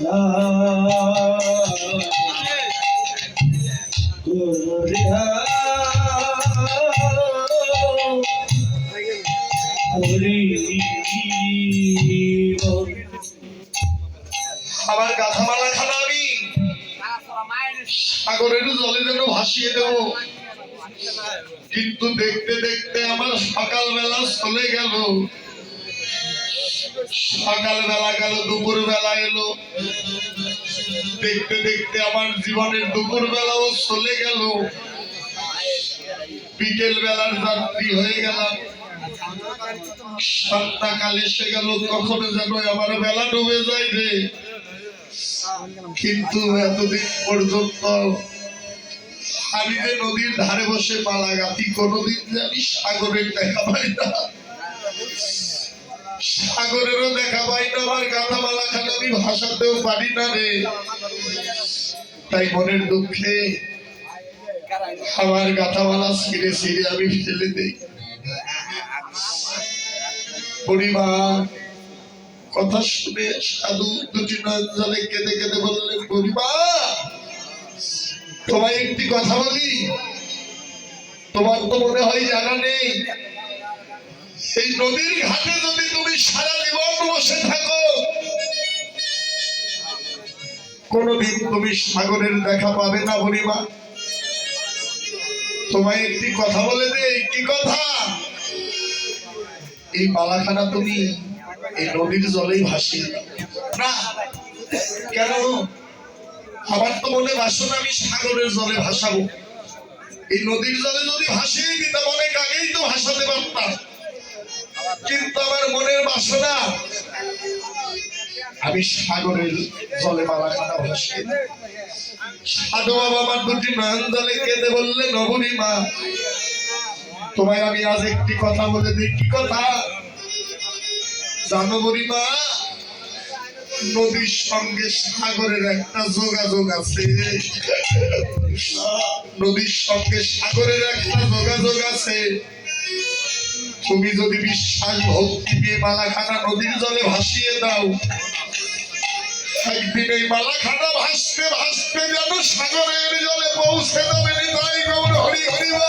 আমার সকালবেলা গেল, দুপুর বেলা এলো। দেখতে দেখতে আমার জীবনের দুপুর বেলাও চলে গেল। বিকেল বেলার যাত্রী হয়ে গেলাম। এসে গেল, কখনো যেন আমার বেলা ডুবে যায় রে। কিন্তু এতদিন পর্যন্ত আমি নদীর ধারে বসে মালা গাঁথি কোনোদিন আমি সাগরের দেখা পাই না। সাগরেরও দেখা পাই না আমার গাথা মালা খানে আমি ভাসাতেও পারি না রে। তাই মনের দুঃখে আমার গাথা মালা ছিঁড়ে ছিঁড়ে আমি ফেলে দিই। পরিবার কথা শুনে সাধু দুটি নয়ন জলে কেঁদে কেঁদে বললেন, বুড়িমা, তোমায় একটি কথা বলি। তোমার তো মনে হয় জানা নেই এই নদীর ঘাটে যদি তুমি সারা জীবন বসে থাকো, কোনদিন তুমি সাগরের দেখা পাবে না বুড়িমা। তোমায় একটি কথা বলে দেই, কি কথা? এই মালাখানা তুমি এই নদীর জলেই। না, কেন আমার তো মনে বাসনা আমি সাগরের জলে ভাসাবো। এই নদীর জলে যদি ভাসিয়ে দিতাম, অনেক আগেই তো ভাসাতে পারতাম। কিন্তু আমার মনের বাসনা, আমি সাগরের জলে মালাখানা ভাসিয়ে দিই। সাধু বাবা আমার দুটি নয়ন জলে কেঁদে বললে, নবনী মা, তোমায় আমি আজ একটি কথা বলে দিই। কি কথা? জানো বুড়িমা নদীর সঙ্গে সাগরের একটা যোগাযোগ আছে। নদীর সঙ্গে সাগরের একটা যোগাযোগ আছে। তুমি যদি বিশ্বাস, ভক্তি দিয়ে মালাখানা নদীর জলে ভাসিয়ে দাও। একদিন এই মালাখানা ভাসতে ভাসতে যেন সাগরের জলে পৌঁছে যাবে হরি হরিবা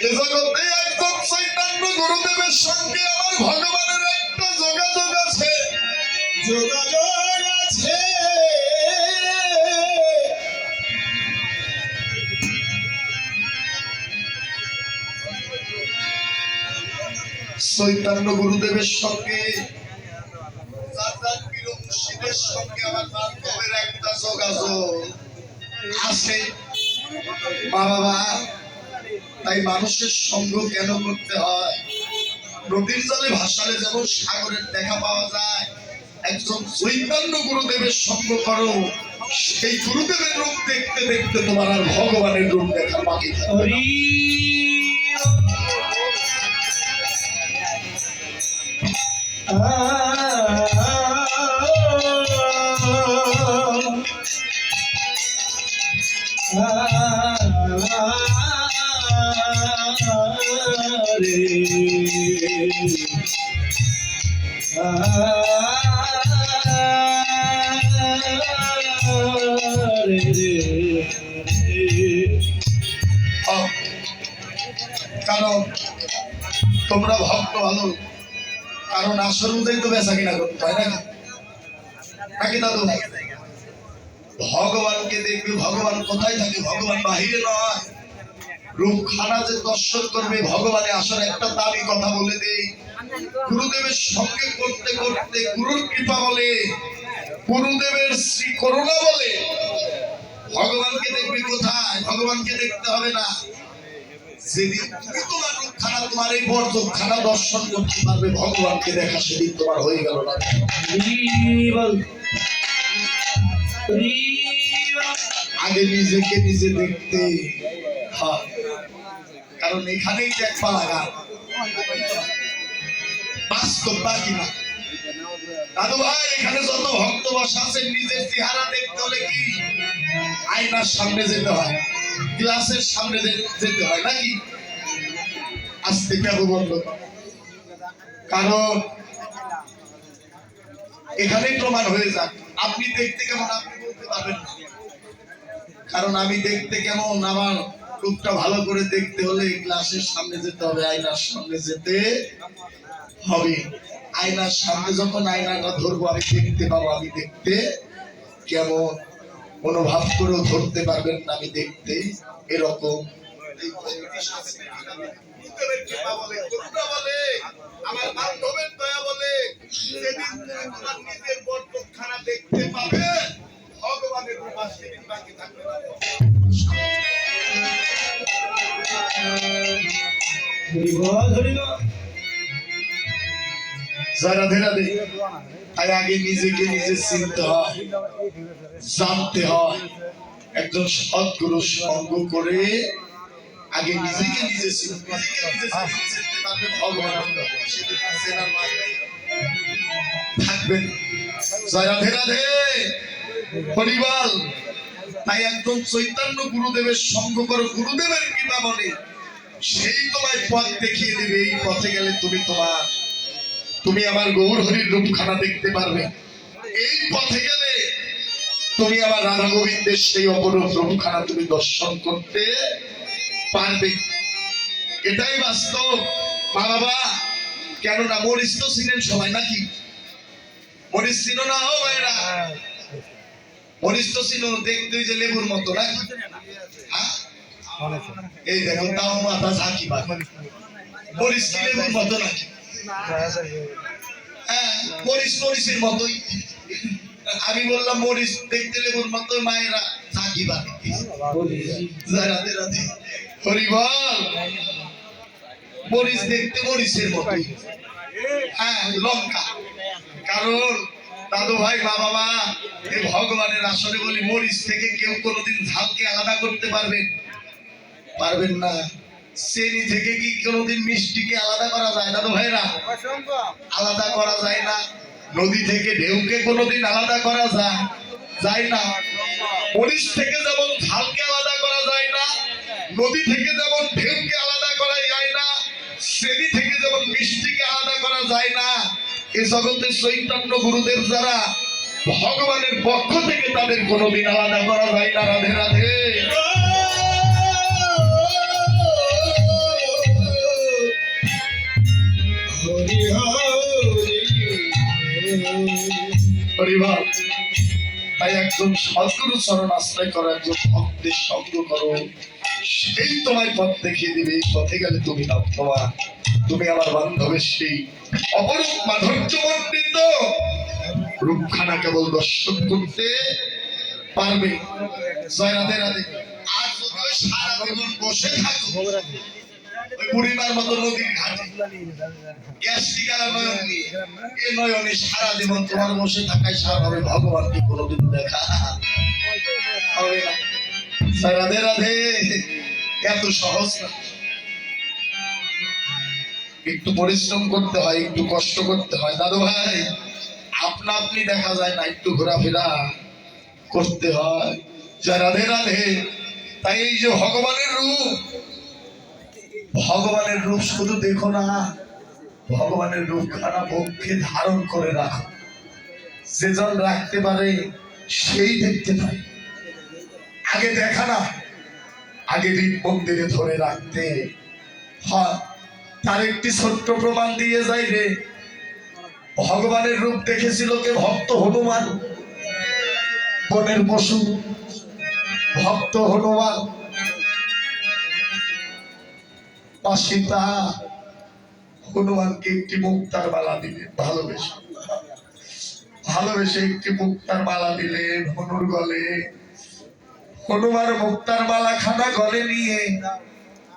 এ চৈতন্য গুরুদেবের সঙ্গে আমার ভগবানের একটা যোগাযোগ আছে সঙ্গে মুর্শিদের সঙ্গে আমার বান্ধবের একটা যোগাযোগ আছে। মা বাবা তাই মানুষের সঙ্গ কেন করতে হয়? নদীর জলে ভাসালে যেমন সাগরের দেখা পাওয়া যায়, একজন চৈতন্য গুরুদেবের সঙ্গ করো, সেই গুরুদেবের রূপ দেখতে দেখতে তোমার আর ভগবানের রূপ দেখা বাকি থাকবে আসর দর্শন করবে, ভগবানে আসার একটা দামি কথা বলে দেই। গুরুদেবের সঙ্গে করতে করতে গুরুর কৃপা বলে, গুরুদেবের শ্রী করুণা বলে, ভগবানকে দেখবে কোথায়? ভগবানকে দেখতে হবে না। যেদিন তুমি তোমার রূপখানা তোমার এই বর্ধখানা দর্শন করতে পারবে ভগবানকে দেখা সেদিন তোমার হয়ে গেল না। আগে নিজেকে নিজে দেখতে কারণ এখানেই দেখবা লাগা। বাস্তব বাকি না? দাদু ভাই এখানে যত ভক্ত বসা আছে নিজের চেহারা দেখতে হলে কি? আয়নার সামনে যেতে হয় গ্লাসের সামনে যেতে হয় নাকি? কেন বলল কারণ এখানেই প্রমাণ হয়ে যাক, আপনি দেখতে কেমন, আপনি বলতে পারবেন কারণ আমি দেখতে কেমন, আমার রূপটা ভালো করে দেখতে হলে গ্লাসের সামনে যেতে হবে, আয়নার সামনে যেতে হবে। আয়নার সামনে যখন আয়নাটা ধরবো, আমি দেখতে পাবো, আমি দেখতে কেমন। অনুভব করেও ধরতে পারবেন না, আমি দেখতে এরকম। বুদ্ধদেবের কৃপা বলে, করুণা বলে, আমার বান্ধবের দয়া বলে, সেদিন তুমি তোমার নিজের বরকতখানা দেখতে পাবে, ভগবানের কৃপা সেদিন বাকি থাকবে না। আগে নিজেকে নিজে চিনতে হয় জানতে হয় একজন সৎগুরু সঙ্গ করে আগে নিজেকে নিজে থাকবেন। রাধে রাধে। পরিবার, তাই একদম চৈতন্য গুরুদেবের সঙ্গ করো। গুরুদেবের কৃপা বলে। সেই তোমায় পথ দেখিয়ে দেবে। এই পথে গেলে তুমি তোমার, তুমি আমার গৌর হরির রূপখানা দেখতে পারবে। এই পথে গেলে তুমি আমার রাধা গোবিন্দের সেই অপরূপ রূপখানা তুমি দর্শন করতে পারবে। এটাই বাস্তব। মা বাবা, কেননা মরিস তো ছিলেন সবাই নাকি? মরিস ছিল না ও ভাইরা? মরিস তো ছিল দেখতে যে লেবুর মতো নাকি? হ্যাঁ? এই দেখো তাও মাথা ঝাঁকি পায় মরিস কি লেবুর মতো নাকি? হ্যাঁ মরিস মরিসের মতোই। আমি বললাম মরিস দেখতে লেবুর মতো মায়েরা থাকি বাড়ি রাধে রাধে। বল দেখতে মরিসের মতোই। হ্যাঁ লঙ্কা। কারণ দাদু ভাই মা ভগবানের আসলে বলি মরিচ থেকে কেউ কোনোদিন ঝালকে আলাদা করতে পারবেন? পারবেন না। থেকে কি কোনোদিন মিষ্টিকে আলাদা করা যায় দাদু ভাইরা আলাদা করা যায় না। নদী থেকে ঢেউকে কোনোদিন আলাদা করা যায় যায় না। মরিচ থেকে যেমন ঝালকে আলাদা করা নদী থেকে যেমন ঢেউকে আলাদা করা যায় না, শ্রেণি থেকে যেমন মিষ্টিকে আলাদা করা যায় না, এ জগতে চৈতন্য গুরুদেব যারা ভগবানের পক্ষ থেকে তাদের কোনোদিন আলাদা করা যায় না। রাধে রাধে। পরিবার তাই একজন সদ্গুরু চরণ আশ্রয় করো একজন ভক্তের সঙ্গ করো। সেই তোমায় পথ দেখিয়ে দিবে পথে গেলে তুমি নব্যবান তুমি আমার বান্ধবের সেই অপরূপ মাধুর্য মণ্ডিত রূপখানা কেবল দর্শন করতে পারবে। জয় রাধে রাধে। আর সারা জীবন বসে থাকো। পরিবার মতো নদীর ঘাটে। নয়ন সারা জীবন তোমার বসে থাকায় স্বাভাবে ভগবানকে কোনোদিন দেখা হবে না। রাধে রাধে। এত সহজ না। একটু পরিশ্রম করতে হয়, একটু কষ্ট করতে হয়। দাদু ভাই, আপনা আপনি দেখা যায় না, একটু ঘোরাফেরা করতে হয়। জয় রাধে রাধে, তাই এই যে ভগবানের রূপ ভগবানের রূপ শুধু দেখো না, ভগবানের রূপ খানা পক্ষে ধারণ করে রাখো। যেজন রাখতে পারে, সেই দেখতে পায় আগে দেখা না। আগে মন্দিরে ধরে রাখতে। তার একটি ছোট্ট প্রমাণ দিয়ে যাই রে। ভগবানের রূপ দেখেছিল কে? ভক্ত হনুমান। বনের পশু। ভক্ত হনুমান। সীতা হনুমানকে একটি মুক্তার মালা দিলেন, ভালোবেসে। ভালোবেসে একটি মুক্তার মালা দিলেন, হনুর গলে। হনুমান মুক্তার মালা খানা গলে নিয়ে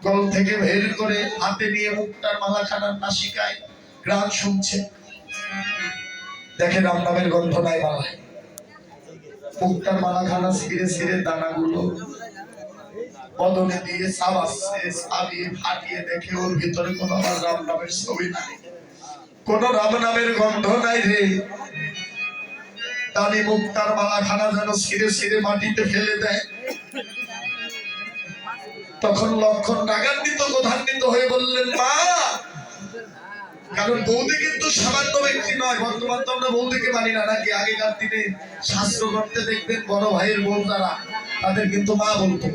গল থেকে বের করে হাতে নিয়ে মুক্তার মালা খানার নাসিকায় গ্রাম শুনছে। দেখে রাম নামের গন্ধ নাই মালায় মুক্তার মালা খানা ছিঁড়ে ছিঁড়ে দানাগুলো বদনে দিয়ে চাবাচ্ছে চাবিয়ে ফাটিয়ে দেখে ওর ভিতরে কোনো আমার রাম নামের ছবি নাই। কোন রাম নামের গন্ধ নাই রে। দানি মুক্তার মালা খানা যেন ছিঁড়ে ছিঁড়ে মাটিতে ফেলে দেয়। তখন লক্ষণ রাগান্বিত, ক্রধান্বিত হয়ে বললেন, মা! কারণ বৌদি কিন্তু সামান্য ব্যক্তি নয়, বর্তমান তো আমরা বৌদিকে মানি না, নাকি আগেকার দিনে শাস্ত্র করতে দেখবেন বড় ভাইয়ের বউ যারা, তাদের কিন্তু মা বলতো।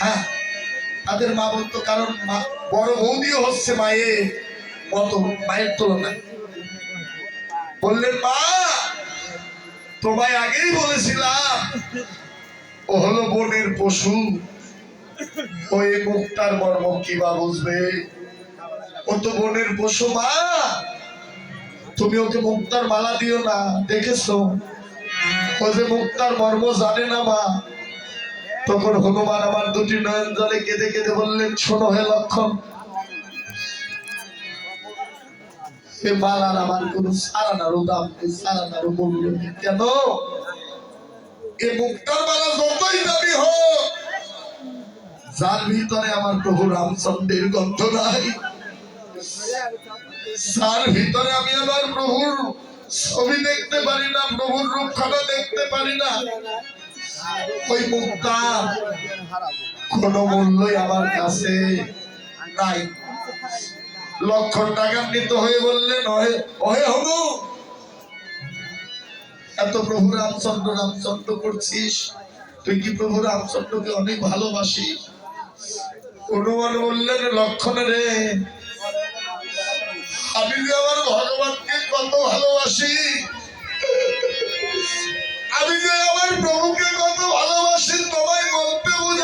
হ্যাঁ তাদের মা বলতো, কারণ বড় বৌদিও হচ্ছে মায়ের মতো মায়ের তুলনায়। বললেন, মা, তোমায় আগেই বলেছিলাম, ও হলো বনের পশু ওই মুক্তার মর্ম কি বা বুঝবে? ও তো বনের পশু মা। তুমি ওকে মুক্তার মালা দিও না, দেখেছ? ও যে মুক্তার মর্ম জানে না মা। তখন হনুমান আমার দুটি নয়ন জলে কেঁদে কেঁদে বললেন, শোনো হে লক্ষণ মালার আমার কোন সারানারও দাম নেই সারানারও কেন? এ মুক্তার মালা যতই দামি হোক যার ভিতরে আমার প্রভু রামচন্দ্রের গন্ধ নাই, যার ভিতরে আমি আমার প্রভুর ছবি দেখতে পারি না, প্রভুর রূপখানা দেখতে পারি না, ওই মুক্তার কোন মূল্যই আমার কাছে নাই। লক্ষণ টাকান্বিত হয়ে বললেন ওহে ওহে এত প্রভু রামচন্দ্র রামচন্দ্র করছিস, তুই কি প্রভু রামচন্দ্রকে অনেক ভালোবাসিস? হনুমান বললেন লক্ষণ রে। আমি যে আমার ভগবানকে কত ভালোবাসি, আমি যে আমার প্রভুকে কত ভালোবাসি, তোমায় বলতে বোঝাতে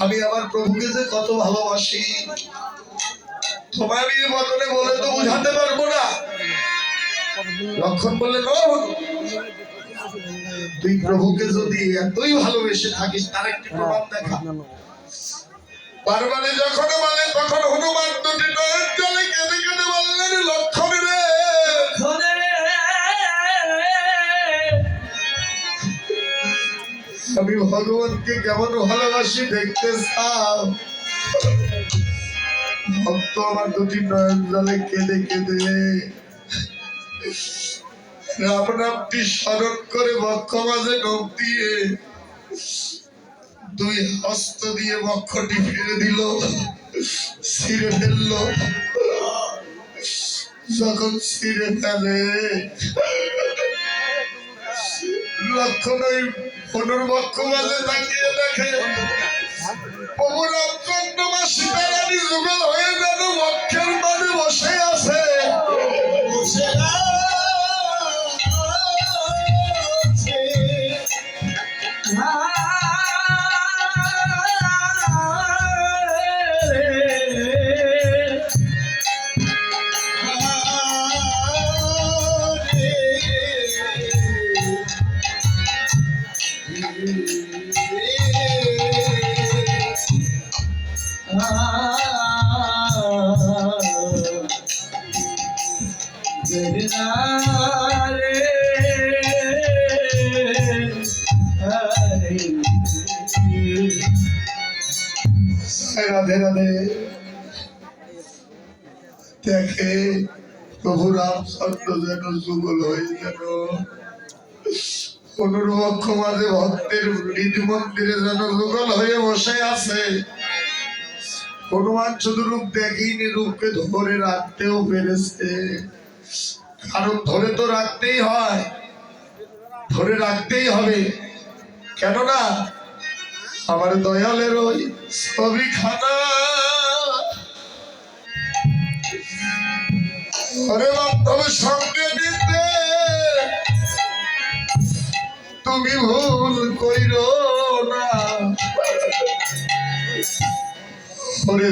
আমি আমার প্রভুকে যে কত ভালোবাসি আমি বদলে বলে তো বুঝাতে পারব না। লক্ষণ বললেন "ও, তুই প্রভুকে যদি এতই ভালোবেসে থাকিস তার একটি প্রমাণ দেখা। বারবারে যখন বলে তখন হনুমান দুটি নয়ন জলে কেঁদে কেঁদে বললেন লক্ষণ আমি ভগবানকে কেমন ভালোবাসি দেখতে চাও? ভক্ত আমার দুটি নয়ন জলে কেঁদে কেঁদে। রাম নামটি স্মরণ করে বক্ষ মাঝে নখ দিয়ে দুই হস্ত দিয়ে বক্ষটি ফিরে দিল, ছিঁড়ে ফেলল। যখন ছিঁড়ে ফেলে লক্ষণ ওই পুনর্বক্ষ মাঝে তাকিয়ে দেখে প্রভু রামচন্দ্র মা সীতারানী যুগল হয়ে যেন বক্ষের মাঝে বসে আছে। রাধে রাধে দেখে প্রভু রামচন্দ্র যেন যুগল হয়ে যেন। অনুরবক্ষ মাঝে ভক্তের নিজ মন্দিরে যেন যুগল হয়ে বসে আছে। হনুমান শুধু রূপ দেখিনি, রূপকে ধরে রাখতেও পেরেছে। কারণ ধরে তো রাখতেই হয়, ধরে রাখতেই হবে। কেননা আমার দয়ালের ওই ছবি খানা সঙ্গে দিতে তুমি ভুল কইর না।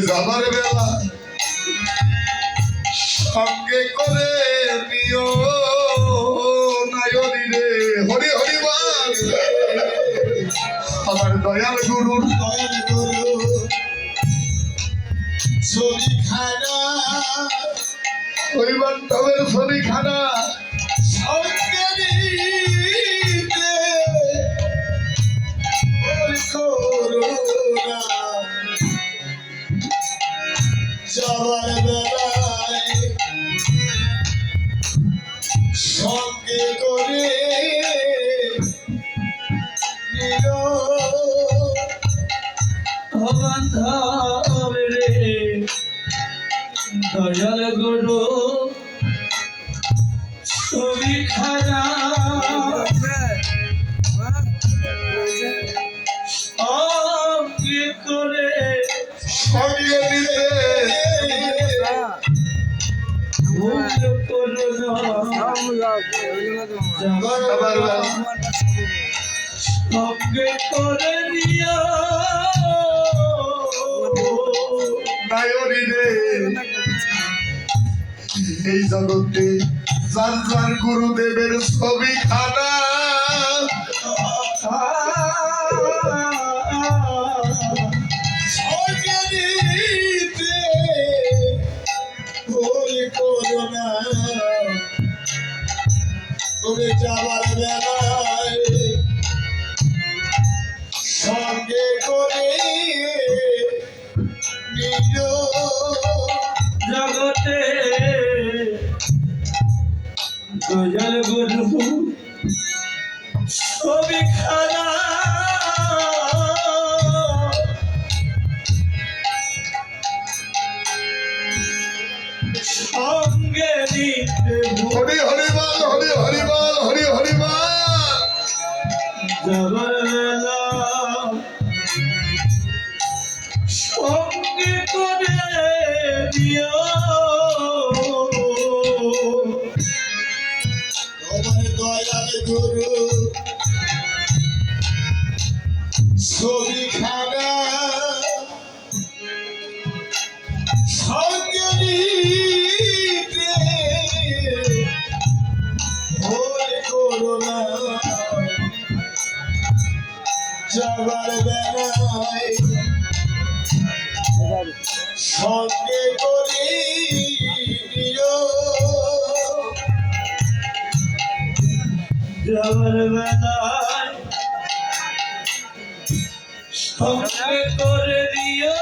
যাবার বেলা সঙ্গে করে নিও আমার দয়াল গুরুর দয়াল। গুরু ছবি খানা ওই বান্ধবের ছবি খানা এই জগতে যার যার গুরুদেবের ছবি খানা গুরু ছবি বেলায় সঙ্গে করে দিও।